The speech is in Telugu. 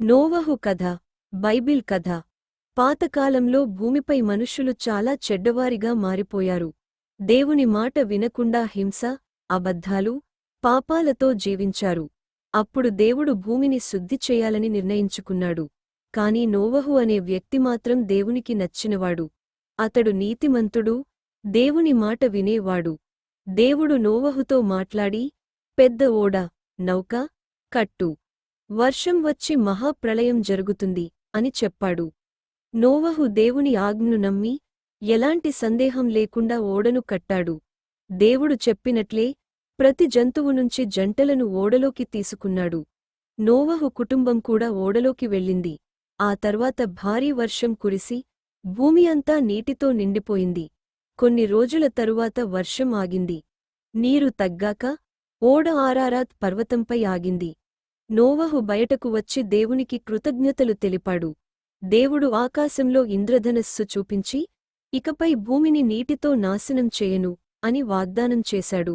నోవహు కథ బైబిల్ కథ. పాతకాలంలో భూమిపై మనుష్యులు చాలా చెడ్డవారిగా మారిపోయారు. దేవుని మాట వినకుండా హింస అబద్ధాలు పాపాలతో జీవించారు. అప్పుడు దేవుడు భూమిని శుద్ధి చేయాలని నిర్ణయించుకున్నాడు. కాని నోవహు అనే వ్యక్తి మాత్రం దేవునికి నచ్చినవాడు. అతడు నీతిమంతుడు దేవుని మాట వినేవాడు. దేవుడు నోవహుతో మాట్లాడి పెద్ద ఓడ నౌక కట్టు. వర్షం వచ్చి మహాప్రళయం జరుగుతుంది అని చెప్పాడు. నోవహు దేవుని ఆజ్ఞను నమ్మి ఎలాంటి సందేహం లేకుండా ఓడను కట్టాడు. దేవుడు చెప్పినట్లే ప్రతి జంతువు నుంచి జంటలను ఓడలోకి తీసుకున్నాడు. నోవహు కుటుంబం కూడా ఓడలోకి వెళ్ళింది. ఆ తర్వాత భారీ వర్షం కురిసి భూమి అంతా నీటితో నిండిపోయింది. కొన్ని రోజుల తరువాత వర్షం ఆగింది. నీరు తగ్గాక ఓడ ఆరారాత్ పర్వతంపై ఆగింది. నోవహు బయటకు వచ్చి దేవునికి కృతజ్ఞతలు తెలిపాడు. దేవుడు ఆకాశంలో ఇంద్రధనస్సు చూపించి ఇకపై భూమిని నీటితో నాశనం చేయను అని వాగ్దానం చేశాడు.